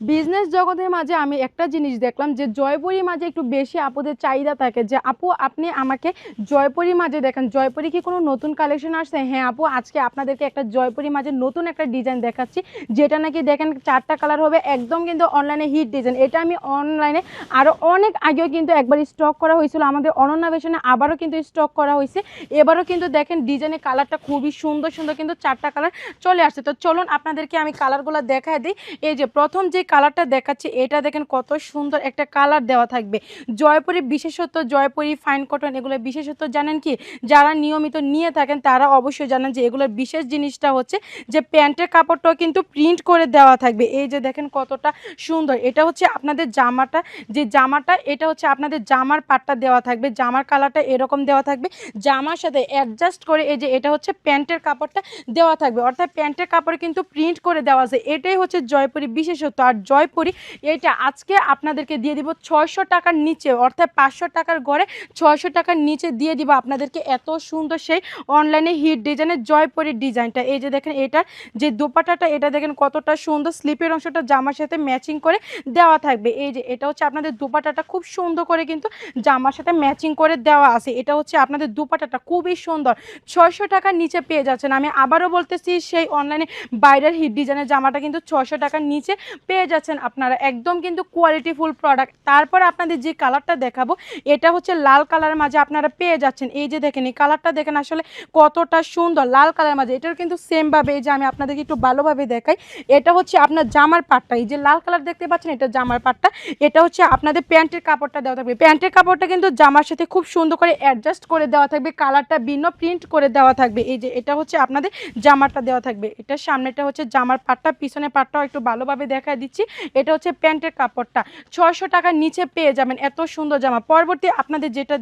Business জগতের মাঝে আমি একটা জিনিস দেখলাম যে জয়পুরি মাঝে একটু বেশি আপুদের চাহিদা থাকে যে, আপু, আপনি আমাকে জয়পুরি মাঝে দেখেন। জয়পুরি কি কোনো নতুন কালেকশন আসছে? হ্যাঁ আপু, আজকে আপনাদেরকে একটা জয়পুরি মাঝে নতুন একটা ডিজাইন দেখাচ্ছি। যেটা নাকি দেখেন চারটা কালার হবে, একদম কিন্তু অনলাইনে হিট ডিজাইন এটা আমি অনলাইনে আরও অনেক আগেও কিন্তু একবার স্টক করা হয়েছিল। আমাদের অনন্যা বেশনে আবারও কিন্তু স্টক করা হয়েছে। এবারও কিন্তু দেখেন ডিজাইনের কালারটা খুবই সুন্দর সুন্দর কিন্তু চারটা কালার চলে আসছে। তো চলুন আপনাদেরকে আমি কালারগুলো দেখায় দিই। এই যে প্রথম যে কালারটা দেখাচ্ছি। এটা দেখেন কত সুন্দর একটা কালার দেওয়া থাকবে। জয়পুরি বিশেষত্ব, জয়পুরি ফাইন কটন এগুলো বিশেষত জানেন কি? যারা নিয়মিত নিয়ে থাকেন, তারা অবশ্যই জানেন যে এগুলোর বিশেষ জিনিসটা হচ্ছে যে প্যান্টের কাপড়টাও কিন্তু প্রিন্ট করে দেওয়া থাকবে। এই যে দেখেন কতটা সুন্দর। এটা হচ্ছে আপনাদের জামাটা, যে জামাটা, এটা হচ্ছে আপনাদের জামার পাটটা দেওয়া থাকবে। জামার কালারটা এরকম দেওয়া থাকবে। জামার সাথে অ্যাডজাস্ট করে এই যে এটা হচ্ছে প্যান্টের কাপড়টা দেওয়া থাকবে। অর্থাৎ প্যান্টের কাপড় কিন্তু প্রিন্ট করে দেওয়া আছে। এটাই হচ্ছে জয়পুরি বিশেষত্ব। আর জয়পুরি, এটা আজকে আপনাদেরকে দিয়ে দিব ছয়শো টাকার নিচে, অর্থাৎ পাঁচশো টাকার গড়ে ছয়শো টাকার নিচে দিয়ে দিব আপনাদেরকে এত সুন্দর সেই অনলাইনে হিট ডিজাইনের জয়পুরির ডিজাইনটা এই যে দেখেন, এটার যে দোপাটাটা এটা দেখেন কতটা সুন্দর স্লিপের অংশটা জামার সাথে ম্যাচিং করে দেওয়া থাকবে। এই যে এটা হচ্ছে আপনাদের দুপাটাটা খুব সুন্দর করে কিন্তু জামার সাথে ম্যাচিং করে দেওয়া আছে। এটা হচ্ছে আপনাদের দুপাটাটা খুবই সুন্দর। ছয়শো টাকার নিচে পেয়ে যাচ্ছেন। আমি আবারও বলতেছি, সেই অনলাইনে বাইরের হিট ডিজাইনের জামাটা কিন্তু ছয়শো টাকার নিচে পেয়ে যাচ্ছেন আপনারা একদম কিন্তু কোয়ালিটিফুল প্রোডাক্ট তারপর আপনাদের যে কালারটা দেখাবো, এটা হচ্ছে লাল কালারের মাঝে আপনারা পেয়ে যাচ্ছেন। এই যে দেখেন, এই কালারটা দেখেন আসলে কতটা সুন্দর, লাল কালারের মাঝে। এটার কিন্তু সেমভাবে এই যে আমি আপনাদেরকে একটু ভালোভাবে দেখাই, এটা হচ্ছে আপনার জামার পাটটা। এই যে লাল কালার দেখতে পাচ্ছেন, এটা জামার পাটটা। এটা হচ্ছে আপনাদের প্যান্টের কাপড়টা দেওয়া থাকবে। প্যান্টের কাপড়টা কিন্তু জামার সাথে খুব সুন্দর করে অ্যাডজাস্ট করে দেওয়া থাকবে কালারটা ভিন্ন প্রিন্ট করে দেওয়া থাকবে। এই যে এটা হচ্ছে আপনাদের জামারটা দেওয়া থাকবে। এটা সামনেটা হচ্ছে জামার পাটটা, পিছনের পাটটাও একটু ভালোভাবে দেখা দিচ্ছি। এটা হচ্ছে প্যান্টের কাপড়টা। ছয়শো টাকার নিচে পেয়ে যাবেন। এত সুন্দর জামা। পরবর্তী আপনাদের যেটা